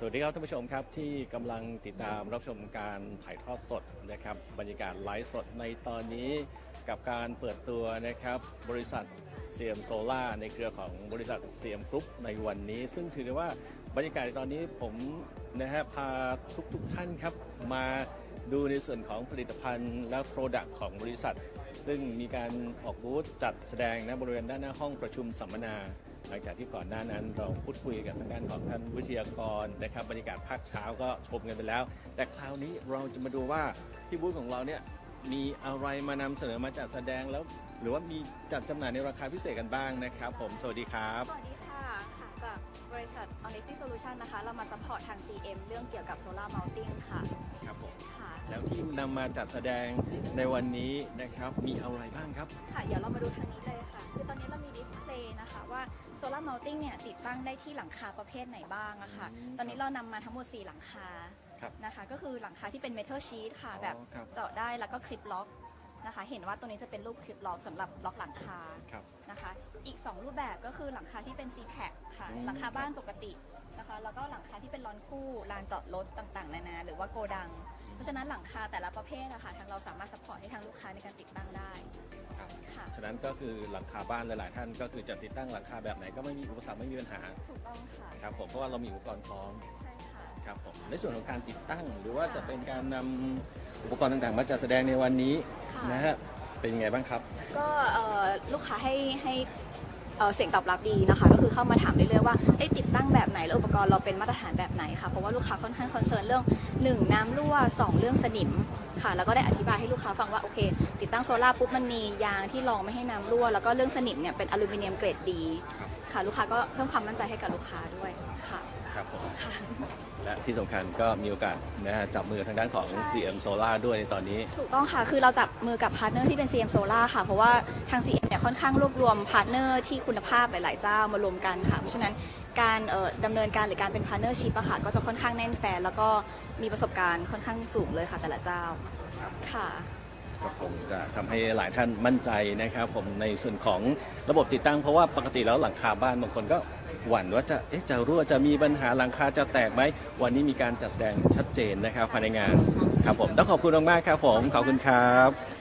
สวัสดีครับท่านผู้ชมครับที่กำลังติดตามรับชมการถ่ายทอดสดนะครับบรรยากาศไลฟ์สดในตอนนี้กับการเปิดตัวนะครับบริษัทเซียมโซล่าในเครือของบริษัทเซียมกรุ๊ปในวันนี้ ซึ่งถือได้ว่าบรรยากาศในตอนนี้ผมนะฮะพาทุกๆทท่านครับมา ดูในส่วนของผลิตภัณฑ์และโปรดักต์ของบริษัท ซึ่งมีการออกบูธจัดแสดงนบริเวณด้านหน้าห้องประชุมสัมมนา หลังจากที่ก่อนหน้านั้นเราพูดคุยกับทางด้านของท่านวิทยากรนะครับบรรยากาศภาคเช้าก็ชมกันไปแล้ว แต่คราวนี้เราจะมาดูว่าที่บูธของเราเนี่ยมีอะไรมานำเสนอมาจัดแสดงแล้ว หรือว่ามีจัดจำหน่ายในราคาพิเศษกันบ้างนะครับ ผมสวัสดีครับสวัสดีค่ะ ษัท Honesty Solution นะคะ เรามาซัพพอร์ตทาง CM เรื่องเกี่ยวกับ Solar Mounting ค่ะ ครับผมค่ะ แล้วที่นำมาจัดแสดงในวันนี้นะครับมีอะไรบ้างครับ ค่ะ เดี๋ยวเรามาดูทางนี้เลยค่ะ คือตอนนี้เรามีดิสเพลย์นะคะว่า Solar Mounting เนี่ยติดตั้งได้ที่หลังคาประเภทไหนบ้างอะค่ะ อืมตอนนี้เรานำมาทั้งหมด 4 หลังคา ครับนะคะ ก็คือหลังคาที่เป็น Metal Sheet ค่ะ อ๋อแบบครับ เจาะได้แล้วก็คลิปล็อก นะคะ เห็นว่าตัวนี้จะเป็นรูปคลิปล็อกสำหรับล็อกหลังคาครับ นะคะ อีก 2 รูปแบบก็คือหลังคาที่เป็น c p a c ค่ะ อืม หลังคาบ้านปกตินะคะ แล้วก็หลังคาที่เป็นลอนคู่ลานจอดรถต่างๆ นานาหรือว่าโกดัง เพราะฉะนั้นหลังคาแต่ละประเภทนะคะทางเราสามารถสปอร์ตให้ทางลูกค้าในการติดตั้งได้ครับค่ะ ฉะนั้นก็คือหลังคาบ้านหลาย ๆ ท่านก็คือจะติดตั้งหลังคาแบบไหนก็ไม่มีอุปสรรคไม่มีปัญหาถูกต้องค่ะ ครับผมเพราะว่าเรามีอุปกรณ์พร้อมใช่ค่ะ ครับผมในส่วนของการติดตั้งหรือว่าจะเป็นการนำ อุปกรณ์ต่างๆ มาจัดแสดงในวันนี้ค่ะนะฮะเป็นยังไงบ้างครับ ก็เอ่อลูกค้าให้ให้เอ่อเสียงตอบรับดีนะคะ ก็คือเข้ามาถามเรื่อยๆว่าเอ๊ะติดตั้งแบบไหนแล้วอุปกรณ์เราเป็นมาตรฐานแบบไหนค่ะเพราะว่าลูกค้าค่อนข้างคอนเซิร์นเรื่อง 1 น้ำรั่ว 2 เรื่องสนิมค่ะ แล้วก็ได้อธิบายให้ลูกค้าฟังว่าโอเค ติดตั้งโซล่าร์ปุ๊บมันมียางที่รองไม่ให้น้ำรั่ว แล้วก็เรื่องสนิมเนี่ยเป็นอลูมิเนียมเกรดดีครับค่ะ ลูกค้าก็เพิ่มความมั่นใจให้กับลูกค้าด้วยค่ะครับผมและ ที่สำคัญก็มีโอกาสนะฮะจับมือทางด้านของ CM Solar ด้วยในตอนนี้ ถูกต้องค่ะ คือเราจับมือกับพาร์ทเนอร์ที่เป็น CM Solar ค่ะ เพราะว่าทาง CM เนี่ยค่อนข้างรวบรวมพาร์ทเนอร์ที่คุณภาพหลาย ๆ เจ้ามารวมกันค่ะ เพราะฉะนั้นการเอ่อดำเนินการหรือการเป็นพาร์ทเนอร์ชิพอะค่ะ ก็จะค่อนข้างแน่นแฟน แล้วก็มีประสบการณ์ค่อนข้างสูงเลยค่ะ แต่ละเจ้า ค่ะ ก็คงจะทำให้หลายท่านมั่นใจนะครับผมในส่วนของระบบติดตั้งเพราะว่าปกติแล้วหลังคาบ้านบางคนก็ หวั่นว่าจะเอ๊ะจะรั่วจะมีปัญหาหลังคาจะแตกไหม วันนี้มีการจัดแสดงชัดเจนนะครับภายในงานครับผมต้องขอบคุณมากๆครับผมขอบคุณครับ